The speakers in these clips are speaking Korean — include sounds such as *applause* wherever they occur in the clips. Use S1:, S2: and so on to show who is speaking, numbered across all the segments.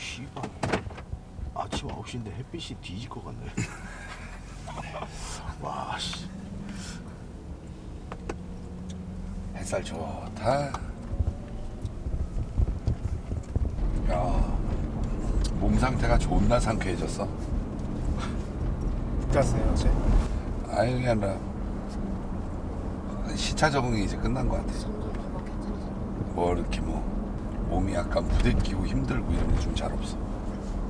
S1: 씨발 아침 9시인데 햇빛이 뒤질 것 같네 *laughs* 와 씨
S2: 햇살 좋다. 야, 몸 상태가 존나 상쾌해졌어.
S3: gas어요 어제
S2: 아니 그게 아니라 시차 적응이 이제 끝난 것 같아. 뭐 이렇게 뭐 몸이 약간 부대끼고 힘들고 이런 게 좀 잘 없어.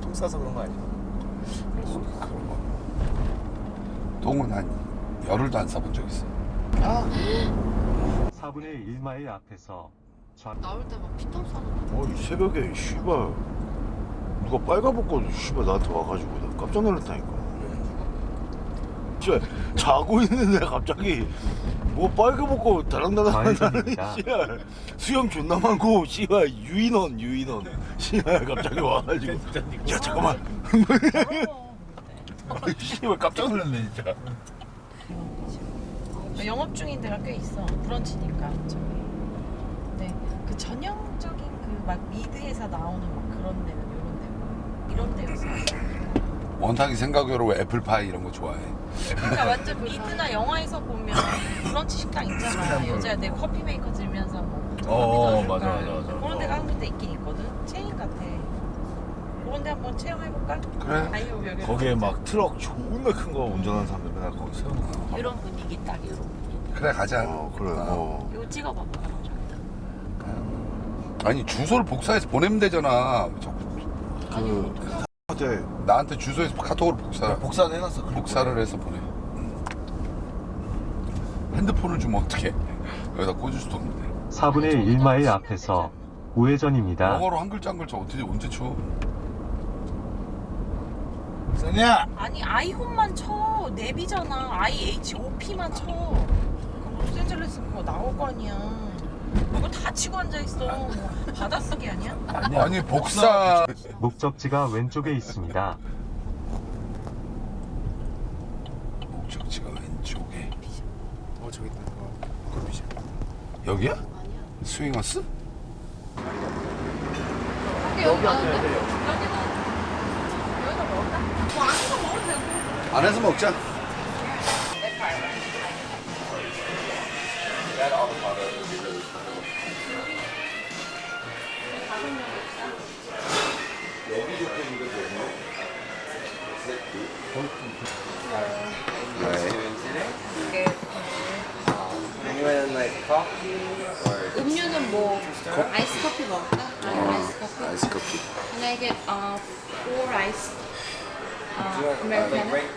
S3: 똥 싸서 그런 거 아니야?
S2: 뭐 그런 거. 똥은 한 열흘도 안 싸본 적 있어.
S4: 4분의 1마일 앞에서 좌
S5: 나올 때 막 피똥 싸는
S1: 어이 새벽에 씨발 누가 빨가벗고 씨발 나한테 와가지고 나 깜짝 놀랐다니까 씨발 자고 있는데 갑자기 뭐 빨가벗고 다랑다랑 하는. 씨발 수염 존나 많고 씨발 유인원 유인원 씨발 갑자기 와가지고 야 잠깐만 아이, *laughs* 씨발 깜짝 놀랐네 진짜
S6: 영업 중인 데가 꽤 있어. 브런치니까 저기. 네, 그 전형적인 그 막 미드에서 나오는 막 그런 데는 이런 데고 이런 데였어.
S2: 원탁이 생각으로 애플파이 이런 거 좋아해.
S6: 그러니까 완전 미드나 영화에서 보면 브런치 식당 있잖아. 여자 내 커피 메이커 들면서 뭐.
S1: 어,
S6: 커피도
S1: 맞아,
S6: 해줄까?
S1: 맞아, 맞아.
S6: 그런 데가 한 군데 있긴 있거든. 체인 같아. 그런 데 한번 체험해볼까?
S2: 그래.
S6: 아이유 여기.
S1: 거기에 막 트럭 존나 큰 거 운전하는 사람들 맨날 거기 세워놓고
S5: 이런 분위기 딱 이런 분위기.
S2: 그래 가자.
S1: 어 그래
S2: 아.
S1: 어.
S5: 이거 찍어봐봐.
S2: 아니 주소를 복사해서 보내면 되잖아. 저-
S1: 그 한테
S2: 나한테 주소에서 카톡으로 복사
S1: 복사는 해놨어 그래.
S2: 복사를 해서 보내. 응. 핸드폰을 주면 어떻게? 여기다 꽂을 수도 없는데.
S4: 4분의 1 마일 앞에서 우회전입니다.
S2: 영어로 한 글자 한 글자 어떻게 언제 쳐?
S1: 세냐
S6: 아니 아이홈만 쳐. 내비잖아. IHOP만 쳐. 그 로스앤젤레스 그거 나올 거 아니야. 그거 다 치고 앉아 있어. 뭐 받아쓰기 아니야?
S2: 아니 복사
S4: 목적지가 왼쪽에 있습니다.
S2: 목적지가 왼쪽에
S3: 어 저기 있다 어 콜비션
S2: 여기야? 스윙어스?
S5: 여기?
S2: 안에서 먹자. 네.
S3: Anyone like coffee or
S5: 음료는 뭐 아이스 커피 먹을까? 아이스 커피.
S2: 아이스 커피.
S5: Can I get uh, four ice
S3: do you
S5: uh,
S3: want uh, like
S5: Americano?
S3: great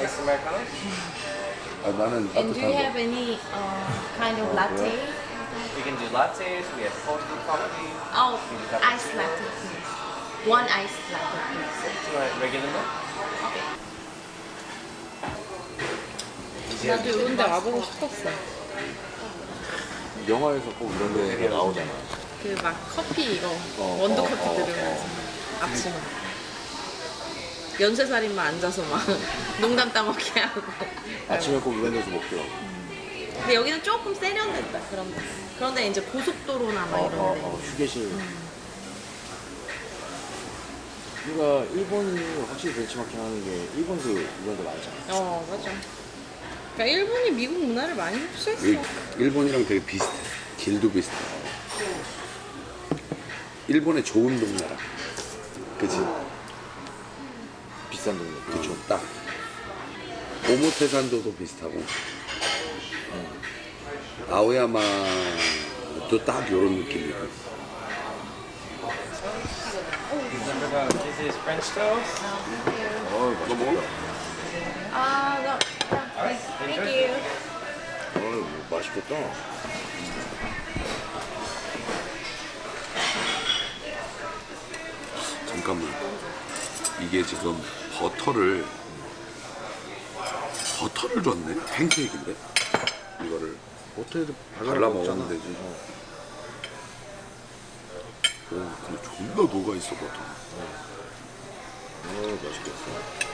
S3: ice americano?
S2: 아, 나는
S5: And do you
S2: 따뜻한
S5: have
S2: 거.
S5: any uh, kind of latte?
S3: We can do lattes. We have cold brew coffee.
S5: Oh, ice latte, please. One ice latte, please.
S3: Do you want regular milk?
S5: Okay.
S6: 나도 이런 데 와보고 싶었어.
S1: 영화에서 꼭 이런 데 나오잖아
S6: 그 막 커피 이거
S1: 어,
S6: 원두
S1: 어,
S6: 커피
S1: 어,
S6: 들으면서 아침에 연쇄살인마 앉아서 막 농담 따먹게 하고
S1: 아침에 꼭 이런 데서 먹더라고
S6: 근데 여기는 조금 세련됐다 그런 데 그런데 이제 고속도로나 막
S1: 어,
S6: 이런 데
S1: 어, 어, 휴게실 그러니까 일본이 확실히 벤치마킹 하는 게 일본도 이런 데 많잖아
S6: 어 맞아 그러니까 일본이 미국 문화를 많이 흡수했어
S2: 여기 일본이랑 되게 비슷해. 길도 비슷해. 일본의 좋은 동네라. 그치?
S1: 비싼 동네
S2: 그쵸. 딱. 오모테산도도 비슷하고. 아오야마도 딱 요런 느낌이고.
S3: This is French toast.
S1: 어 맛있겠다
S5: Uh, no. Thank you.
S1: 어 맛있겠다
S2: 잠깐만. 이게 지금 버터를 버터를 줬네. 팬케이크인데. 이거를
S1: 호텔에도
S2: 발라 먹으면 되지. 오, 근데 존나 녹아 있어 버터.
S1: 어 맛있겠어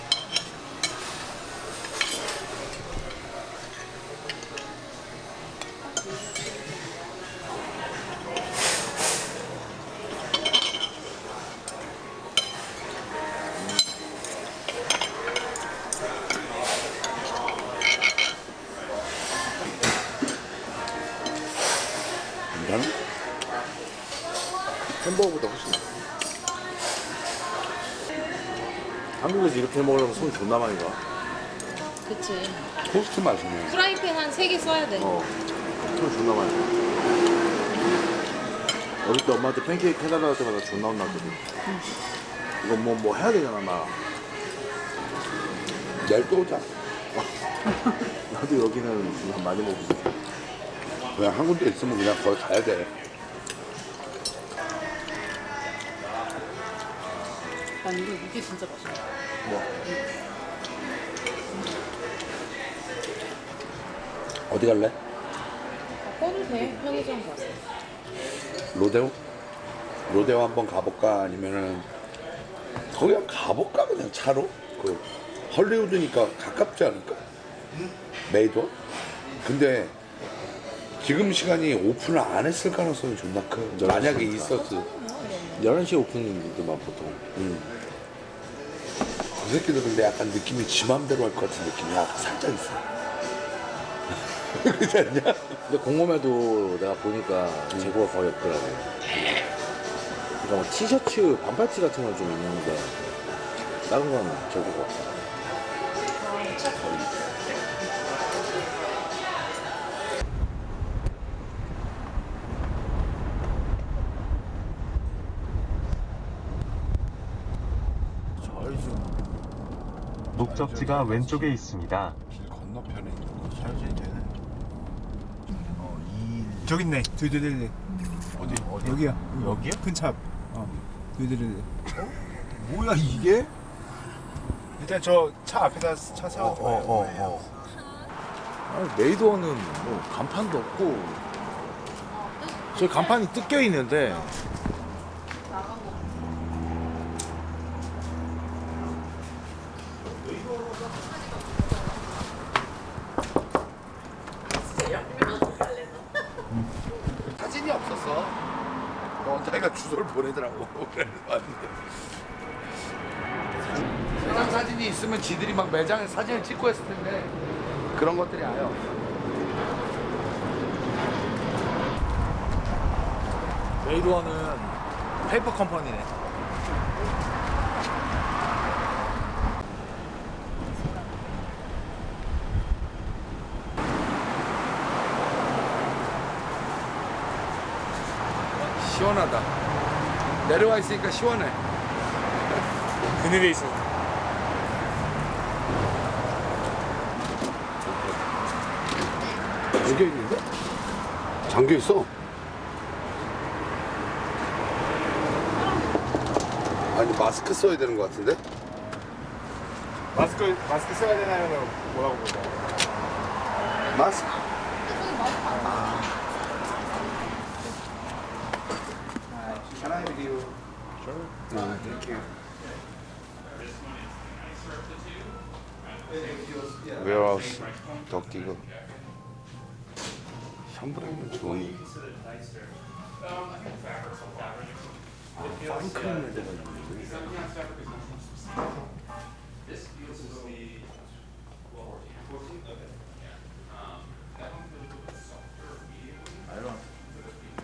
S1: 이렇게 먹으려면 손 존나 많이 가.
S5: 그치.
S2: 토스트 맛이네.
S5: 프라이팬 한 세 개 써야 돼.
S1: 어, 손 존나 많이 가. 어릴 때 엄마한테 팬케이크 해달라고 할 때마다 존나 혼났거든. 이거 뭐, 뭐 해야 되잖아, 나.
S2: 내일 또 오자. *laughs*
S1: 나도 여기는 그냥 많이 먹고 싶어.
S2: 그냥 한 군데 있으면 그냥 거기 가야 돼.
S5: 난 이거 이게 진짜 맛있어.
S1: 뭐,
S2: 어디 갈래?
S5: 꺼도 돼. 편의점 가서.
S2: 로데오? 로데오 한번 가볼까? 아니면은 거기 한 가볼까? 그냥 차로? 그 헐리우드니까 가깝지 않을까? 메이도? 근데 지금 시간이 오픈을 안 했을 가능성이 존나 커. 만약에 있었어.
S1: 11시에 오픈이더만 보통.
S2: 음. 그 새끼들 근데 약간 느낌이 지 맘대로 할 것 같은 느낌이 약간 살짝 있어. *laughs* 그렇지 않냐?
S1: 근데 공홈에도 내가 보니까 재고가 거의 없더라고. 그러니까 뭐 티셔츠, 반팔티 같은 건 좀 있는데, 다른 건 재고가 없어.
S4: 목적지가 왼쪽에 있습니다.
S2: 길 건너편에 있는 거.
S1: 자연스레 되네. 어, 이
S7: 저기 있네. 드드드드.
S2: 어디?
S1: 어디?
S7: 여기야.
S1: 여기요?
S7: 큰 차. 어. 드드드드.
S1: 뭐야 이게?
S7: 일단 저 차 앞에다 차 세워 둬요.
S1: 어, 어. 아니, 메이드원은 뭐 간판도 없고 저 간판이 뜯겨 있는데
S2: 사진이 없었어. 원장이가 주소를 보내더라고. 그래서 왔는데. 매장 사진이 있으면 지들이 막 매장에 사진을 찍고 했을 텐데 그런 것들이 아요.
S1: 메이드원은 페이퍼 컴퍼니네.
S2: 시원하다. 내려와 있으니까 시원해.
S7: 그늘에 있어.
S2: 잠겨 있는데? 잠겨 있어. 아니 마스크 써야 되는 것 같은데?
S7: 마스크 마스크 써야 되나요? 뭐라고 물어봐.
S2: 마스크.
S7: Can I video?
S2: 아, 웨어하우스 덕기가 샴브레이는 좋은 아,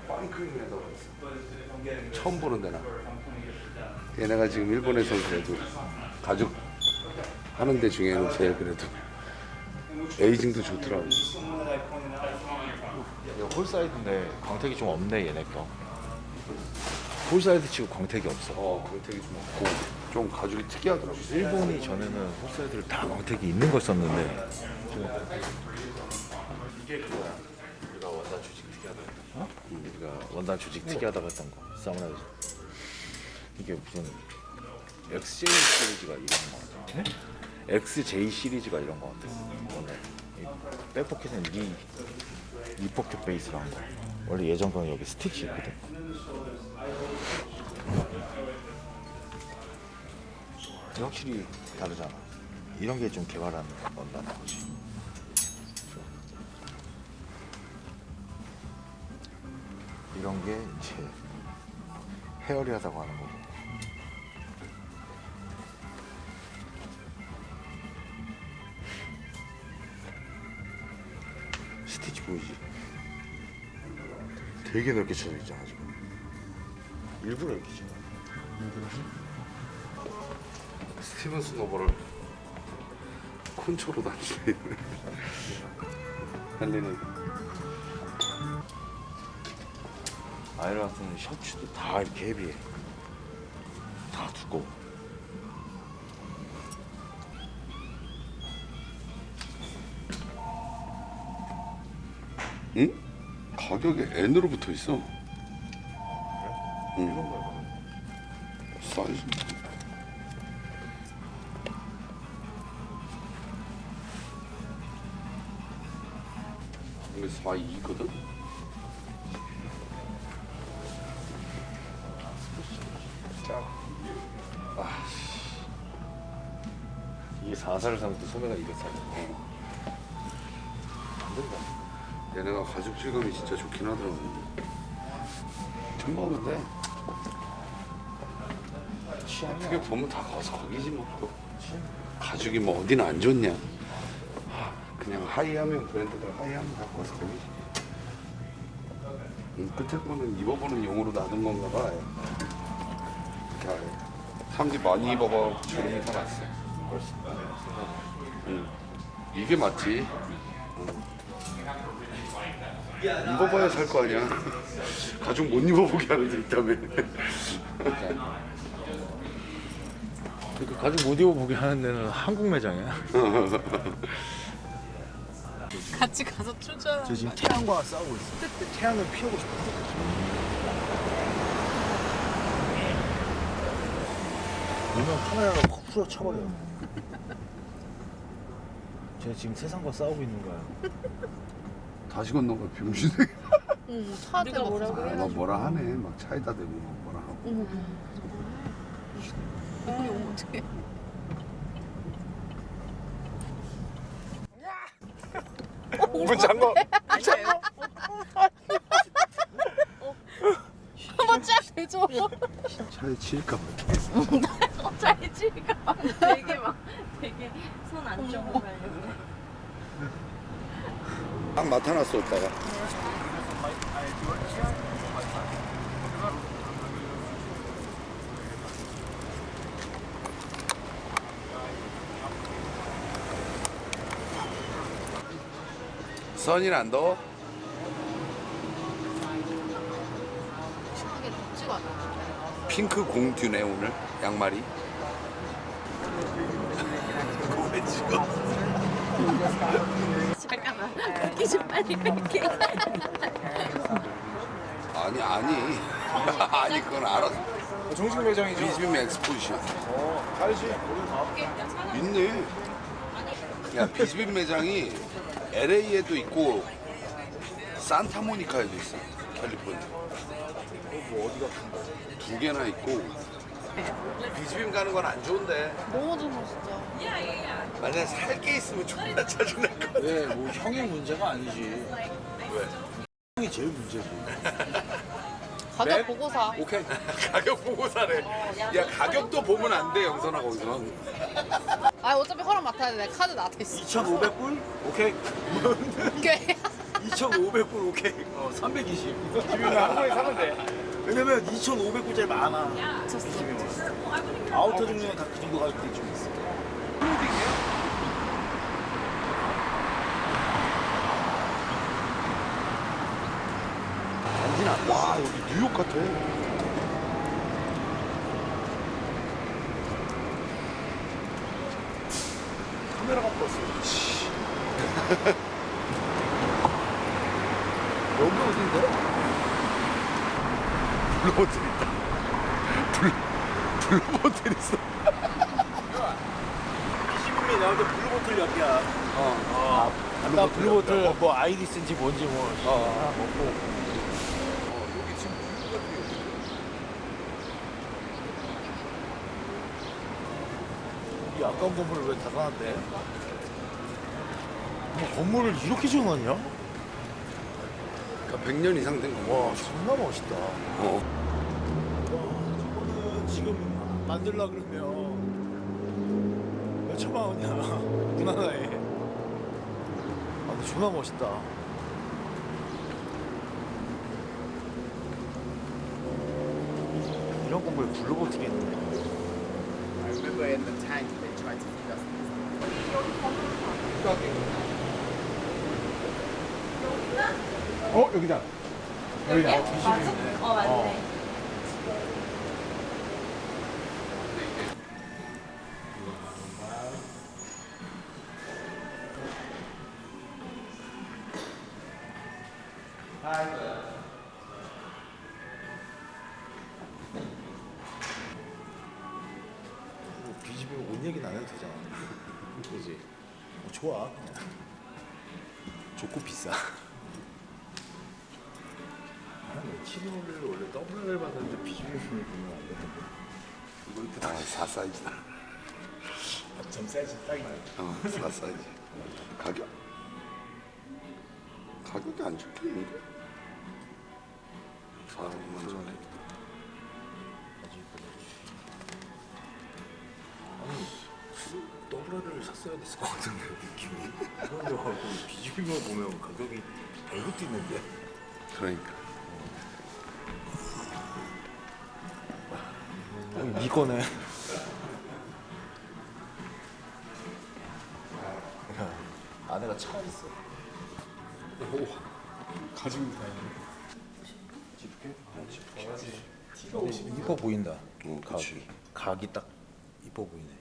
S2: 파인크림을 내가 처음 보는 데나? 얘네가 지금 일본에서 그래도 가죽 하는 데 중에는 제일 그래도 에이징도 좋더라고
S1: 이거 홀사이드인데 광택이 좀 없네 얘네 거. 홀사이드 치고 광택이 없어.
S2: 어 광택이 좀 없고 좀 가죽이 특이하더라고
S1: 일본이 전에는 홀사이드를 다 광택이 있는 걸 썼는데 이게 그거야. 우리가 원단 조직 특이하다. 어? 우리가 원단 조직 특이하다고 했던 거. 사무라이. 이게 무슨 XJ 시리즈가 이런 거 같아. XJ 시리즈가 이런 거 같아. 원래 이 백포켓은 리 리포켓 베이스로 한 거. 원래 예전 거는 여기 스티치 있거든. 확실히 다르잖아. 이런 게 좀 개발한 원단인 거지. 이런 게 이제 헤어리하다고 하는 거고. 스티치 보이지? 되게 넓게 쳐져 있잖아 지금. 일부러 이렇게 지금.
S2: 스티븐 스노버를 콘초로 다니네. *laughs* 달리는.
S1: 아이라 같은 셔츠도 다 이렇게 헤비해.
S2: 가격에 N으로 붙어 있어. 응. 사이즈. 이게 42거든?
S1: 이게 4살을 사면 또 소매가 200살.
S2: 얘네가 가죽 질감이 진짜 좋긴 하더라고. 첨벙은 돼. 어떻게 보면 다 거기서 거기지 뭐 또. 가죽이 뭐 어디는 안 좋냐. 하, 그냥 하이하면 브랜드들 하이하면 다 거기서 거기지. 음, 끝에 거는 입어보는 용으로 놔둔 건가 봐. 이렇게 아예. 사람들이 많이 입어봐 주름이 살았어. 응. 이게 맞지. 입어봐야 살 거 아니야. 가죽 못 입어보게 하는 데 있다며.
S1: 그 가죽 못 입어보게 하는 데는 한국 매장이야.
S6: 같이 가서 출전.
S7: 저 지금 태양과 싸우고 있어. 태양을 피하고 싶어. 이면 카메라로 콕 풀어 쳐버려. 제가 지금 세상과 싸우고 있는 거야.
S2: 다시 건너가 병신이. *laughs*
S6: 응, 차한테 뭐라고
S2: 아, 막 뭐라 하네. 막 차에다 대고 막 뭐라 하고.
S6: 이분이 오면 어떡해.
S7: 문 잠궈.
S6: 한번 쫙 대줘.
S2: 차에 치일까 봐.
S6: 잘 지가. 되게 막 되게 손 안쪽으로 가려고.
S2: 딱 나타났어 오빠가. 선이는 안 더워?
S5: 시원하게 덥지가 않아.
S2: 핑크 공듀네 오늘 양말이. *laughs*
S5: 잠깐만. 웃기지 빨리 갈게.
S2: 아니 아니 *laughs* 아니 그건 알아.
S7: 정식 매장이죠.
S2: 비즈빔 엑스포지션.
S7: 어, 다르지.
S2: 있네. 야 비즈빔 매장이 LA에도 있고 산타모니카에도 있어. 캘리포니아.
S7: 뭐 어디가 큰 거?
S2: 두 개나 있고. 비즈빔 가는 건 안 좋은데.
S5: 너무 좋아 진짜.
S2: 만약 살게 있으면 존나 짜증날 것 같아.
S1: 왜? 뭐 형이 문제가 아니지.
S2: 왜?
S1: 형이 제일 문제지. *laughs*
S5: 가격 보고 사.
S2: 오케이. *laughs* 가격 보고 사래. 야 가격도 보면 안돼 영선아 거기서. *laughs*
S5: 아 어차피 허락 맡아야 돼. 내 카드 나한테 있어.
S1: 2,500불? 오케이.
S5: 오케이.
S1: 2,500불 오케이. 어, 320.
S7: 집이면 한 번에 사면 돼.
S1: 왜냐면 2,500불짜리 많아.
S5: 미쳤어.
S1: 아우터 종류는 다 그 정도 가격대 좀 있어.
S2: 간지나. 와 여기 뉴욕 같아.
S7: 카메라가 풀었어.
S1: 여기 어딘데?
S2: 블루보틀 있다. 블 블루보틀 있어.
S1: 20분이 나올 때 블루보틀 옆이야. 어. 아까 블루보틀 뭐 아이리스인지 뭔지 뭐 하나 먹고. 이 아까운 건물을 왜 닫아놨대? 뭐 건물을 이렇게 지어놨냐?
S2: 그러니까 100년 이상 된 거.
S1: 와 존나 멋있다.
S2: 어.
S1: 저거는 지금 만들라 그러면 몇 천만 원이야 *laughs* 문 하나에 아 근데 존나 멋있다 이런 블루보틀이 있는
S7: I remember in the tank they 어 여기다. 여기다. 어,
S5: 맞아? 어 맞네.
S1: 뭐 좋아. 그냥. 좋고 비싸. 아니, 치노를 원래 더블을 받았는데 비집이를 보면 안 되는데.
S2: 이거 이렇게 다 4사이즈다.
S7: 점 사이즈 딱이네.
S2: 어, 4사이즈. 가격? 가격이 안 적혀있는데?
S1: 하고 비집이만 보면 가격이 배로 뛰는데.
S2: 그러니까.
S1: 아니, 니 거네. 야, 아내가 차 있어.
S7: 가지고 다니는.
S1: 이뻐 보인다.
S2: 어, 그치.
S1: 각이, 각이 딱 이뻐 보이네.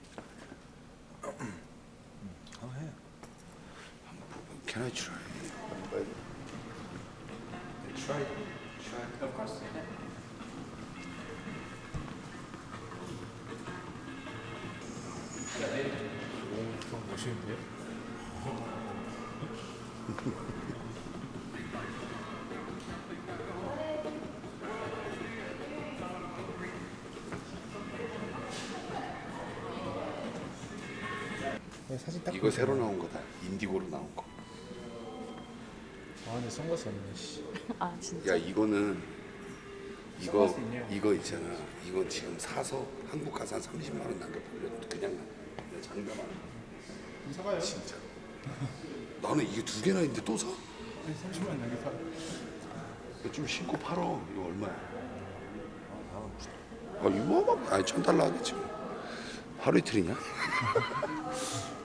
S7: 사진 딱
S2: 이거 새로 나온 거다. 인디고로 나온 거.
S7: 아 근데 선글라스 없네 씨.
S5: 아 진짜.
S2: 야 이거는 이거
S7: 선글라스?
S2: 이거 있잖아. 이거 지금 사서 한국 가서 한 30만 원 남겨 버려. 그냥 내 장담 안 해.
S7: 그럼 사가요?
S2: 진짜. *laughs* 나는 이게 두 개나 있는데 또 사?
S7: 아니 30만 남겨.
S2: 이거 좀 신고 팔어. 이거 얼마야? 아 이거 막 아니 천 달러 하겠지. 뭐. 하루 이틀이냐? *laughs*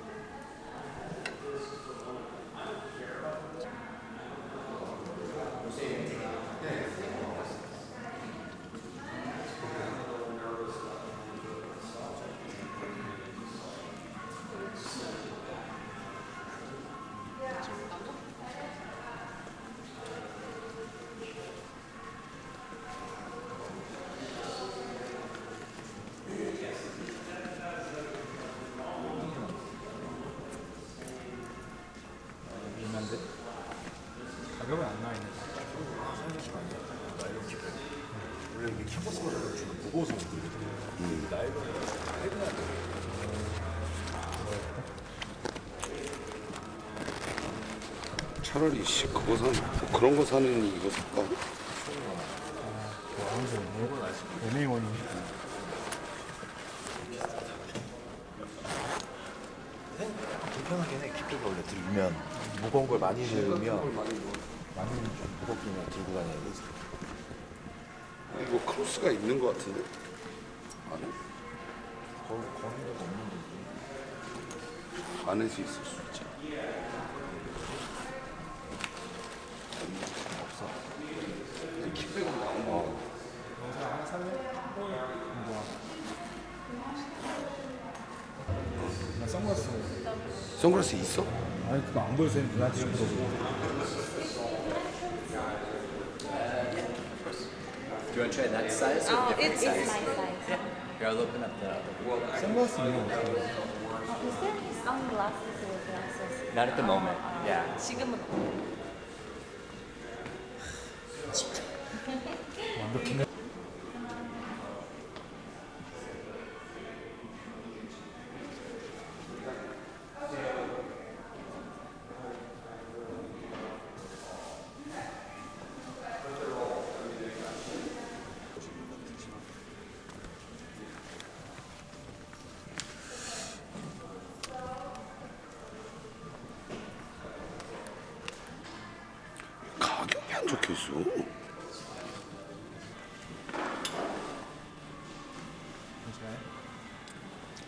S2: 차라리 씨 그거 사 뭐 그런 거 사느니 이거 살까?
S7: 완전 연예인원이.
S1: 불편하긴 해. 킥백이 원래 들면 무거운 걸 많이 들면 많이 좀 무겁게 들고 다녀야 돼.
S2: 이거 크로스가 있는 거 같은데? 안에?
S1: 거, 거는 데가 없는데.
S2: 안에서 있을 수 있지. 나?
S7: 뭐야? 나 선글라스.
S2: 선글라스 있어?
S7: 아니 그거 안 보여서 누나한테 좀 물어보고.
S3: Do you want to try that size or
S5: Oh,
S3: different
S5: it's, it's
S3: size?
S5: my size.
S3: Here, I'll open up the, the world.
S7: 선글라스 있는 거 같아.
S5: Oh, is there any sunglasses or glasses?
S3: Not at the moment. Yeah.
S5: 지금은
S7: 완벽해.
S2: 가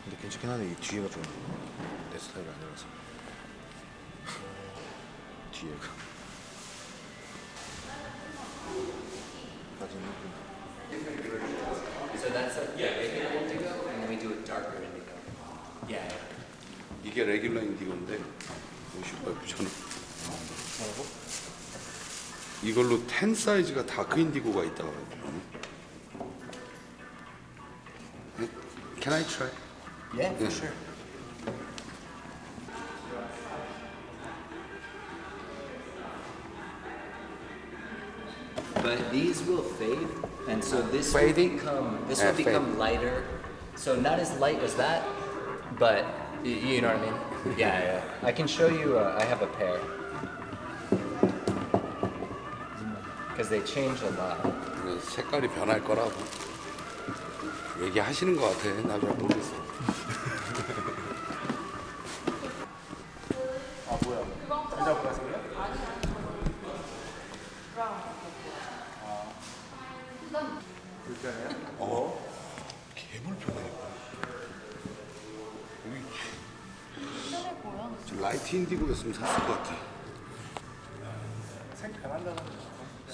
S1: 근데 괜찮긴 하네. 이 뒤에가 좀 내 스타일이 아니라서. 뒤에가. 사진 예쁜.
S3: So that's a regular indigo, and then we do a darker indigo. Yeah.
S2: 이게 레귤러 인디고인데 50발 저는 이걸로 10 사이즈가 다크 인디고가 있다고. 네? Can I try?
S1: Yeah,
S2: for sure.
S8: But these will fade, and so this
S2: Fading?
S8: will become this
S2: Yeah,
S8: will become
S2: fade.
S8: lighter. So not as light as that, but y- you know what I mean. *laughs* Yeah, yeah. I can show you. Uh, I have a pair because they change a lot.
S2: 그 색깔이 변할 거라고 얘기하시는 것 같아. 나도 잘 모르겠어.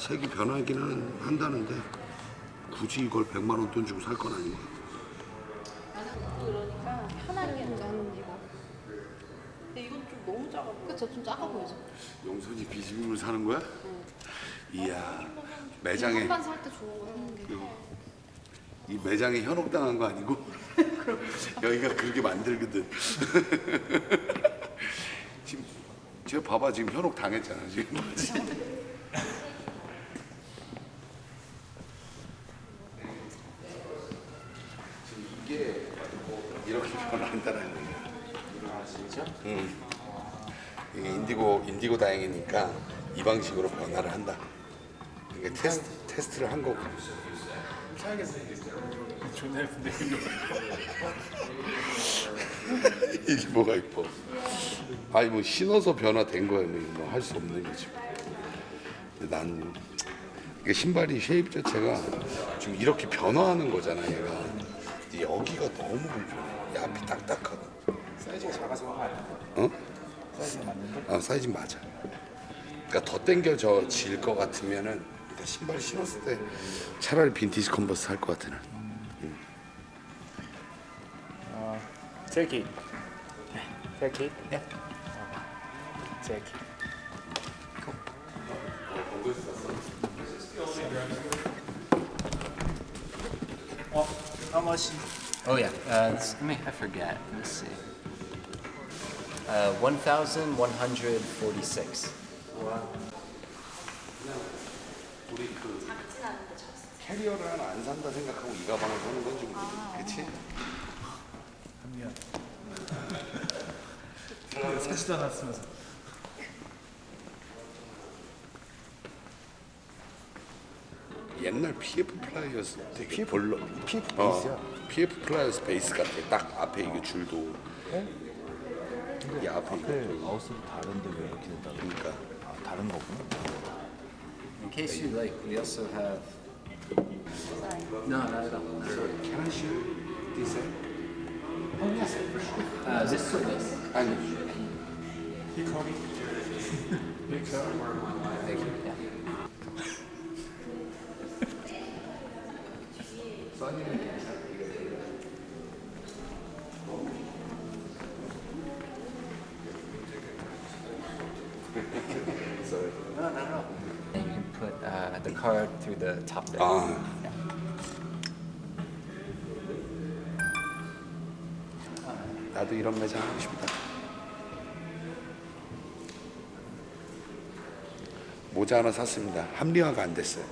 S7: 색이
S2: 변하기는 한다는데 굳이 이걸 100만 원 돈 주고 살 건 아닌 것 같아.
S5: 그러니까 편하게 하는 이거.
S6: 근데 이건 좀 너무 작아.
S5: 그쵸 좀 작아 보이죠?
S2: 용선이 비즈빔을 사는 거야? 이야 매장에
S5: 한번 살 때 좋은 거 사는 게.
S2: 이 매장에 현혹당한 거 아니고 *laughs* 여기가 그렇게 만들거든. *laughs* 지금 제가 봐봐 지금 현혹 당했잖아? 지금 이게 이렇게 변한다는 거야.
S7: 아 진짜?
S2: 응. 이게 인디고 인디고 다행이니까 이 방식으로 변화를 한다. 이게 테스트 테스트를 한 거고. *laughs*
S7: 이게.
S2: 뭐가 이뻐? 아니 뭐 신어서 변화된 거야 뭐할 수 없는 거지. 근데 난 이게 신발이 쉐입 자체가 지금 이렇게 변화하는 거잖아 얘가. 여기가 너무 불편해. 이 앞이 딱딱하고.
S7: 사이즈가 작아서 그런 거 아니야?
S2: 어? 아 사이즈 맞아. 그러니까 더 당겨져 질 것 같으면은 그러니까 신발 신었을 때 차라리 빈티지 컨버스 살것 같아 난.
S7: 아 셀키. 셀키? 네. 셀키. 어, how much?
S8: Oh yeah. Uh, this, I mean, I forget. Let's see. Uh, one thousand one hundred forty-six.
S2: 우리 그 캐리어를 하나 안 산다 생각하고 이 가방을 사는 건지 모르겠네. 그치?
S7: 사지도 않았으면서.
S2: 옛날 PF 플라이어스 되게
S1: PF
S2: 볼러
S1: PF
S2: 어,
S1: 베이스야.
S2: PF 플라이어스 베이스 같아. 딱 앞에 이게 줄도 이 앞에 이거
S1: 앞에 아웃스도 다른데 왜 이렇게 됐다고?
S2: 그러니까
S1: 아 다른 거구나.
S8: In case you like, we also have. No, not at all.
S2: Can I share this?
S8: Uh, this or this?
S2: 아니
S7: 히커리.
S8: Thank you. Yeah. And the top there.
S2: 아 나도 이런 매장 하고 싶다. 모자 하나 샀습니다. 합리화가 안 됐어요.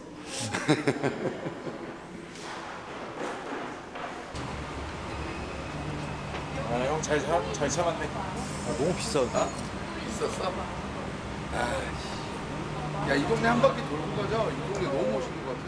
S7: 아 형잘잘 참았네.
S1: 아 너무 비싸다.
S2: 있었어? 아, 야, 이 동네 한 바퀴 돌고 가자. 이 동네 너무 같아.